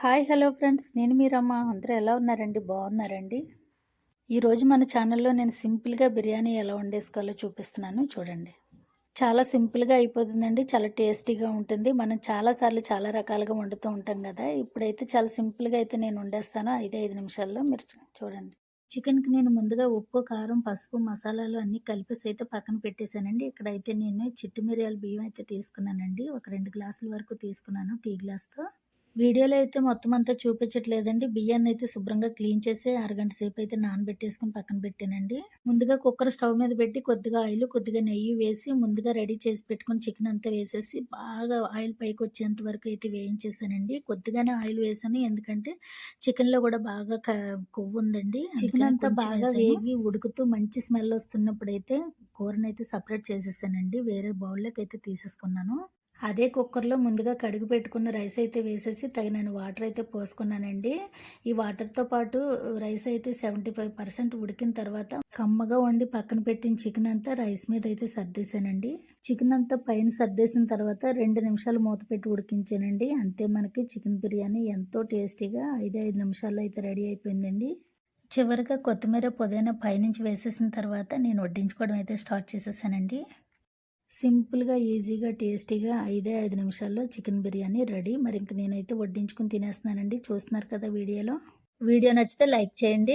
Hi hello friends. నేను మీరమ్మ అందరూ ఎలా ఉన్నారండి? బాగున్నారండి? ఈరోజు మన ఛానల్లో నేను సింపుల్గా బిర్యానీ ఎలా వండేసుకోవాలో చూపిస్తున్నాను. చూడండి. చాలా సింపుల్గా అయిపోతుందండి. చాలా టేస్టీగా ఉంటుంది. మనం చాలాసార్లు చాలా రకాలుగా వండుతూ ఉంటాం కదా. ఇప్పుడైతే చాలా సింపుల్గా అయితే నేను వండేస్తాను. ఐదు ఐదు నిమిషాల్లో మీరు చూడండి. చికెన్కి నేను ముందుగా ఉప్పు కారం పసుపు మసాలాలు అన్నీ కలిపేసి అయితే పక్కన పెట్టేశానండి. ఇక్కడైతే నేను చిట్టు మిరియాల బియ్యం అయితే తీసుకున్నానండి. ఒక రెండు గ్లాసుల వరకు తీసుకున్నాను టీ గ్లాస్తో. వీడియోలో అయితే మొత్తం అంతా చూపించట్లేదండి. బియ్యాన్ని అయితే శుభ్రంగా క్లీన్ చేసి అరగంట సేపు అయితే నానబెట్టేసుకుని పక్కన పెట్టానండి. ముందుగా కుక్కర్ స్టవ్ మీద పెట్టి కొద్దిగా ఆయిల్ కొద్దిగా నెయ్యి వేసి ముందుగా రెడీ చేసి పెట్టుకుని చికెన్ అంతా వేసేసి బాగా ఆయిల్ పైకి వచ్చేంత వరకు అయితే వేయించేసానండి. కొద్దిగానే ఆయిల్ వేసాను. ఎందుకంటే చికెన్లో కూడా బాగా కొవ్వు ఉందండి. చికెన్ అంతా బాగా వేగి ఉడుకుతూ మంచి స్మెల్ వస్తున్నప్పుడు అయితే కూరనైతే సపరేట్ చేసేసానండి. వేరే బౌల్లోకి అయితే తీసేసుకున్నాను. అదే కుక్కర్లో ముందుగా కడిగి పెట్టుకున్న రైస్ అయితే వేసేసి తగినన్ని వాటర్ అయితే పోసుకున్నానండి. ఈ వాటర్తో పాటు రైస్ అయితే సెవెంటీ ఫైవ్ పర్సెంట్ ఉడికిన తర్వాత కమ్మగా వండి పక్కన పెట్టిన చికెన్ అంతా రైస్ మీద అయితే సర్దేశానండి. చికెన్ అంతా పైన సర్దేసిన తర్వాత రెండు నిమిషాలు మూత పెట్టి ఉడికించానండి. అంతే మనకి చికెన్ బిర్యానీ ఎంతో టేస్టీగా ఐదు ఐదు నిమిషాల్లో అయితే రెడీ అయిపోయిందండి. చివరిగా కొత్తిమీర పుదీనా పైనుంచి వేసేసిన తర్వాత నేను వడ్డించుకోవడం అయితే స్టార్ట్ చేసేసానండి. సింపుల్గా ఈజీగా టేస్టీగా ఐదే ఐదు నిమిషాల్లో చికెన్ బిర్యానీ రెడీ. మరి ఇంక నేనైతే వడ్డించుకుని తినేస్తున్నానండి. చూస్తున్నారు కదా వీడియోలో. వీడియో నచ్చితే లైక్ చేయండి.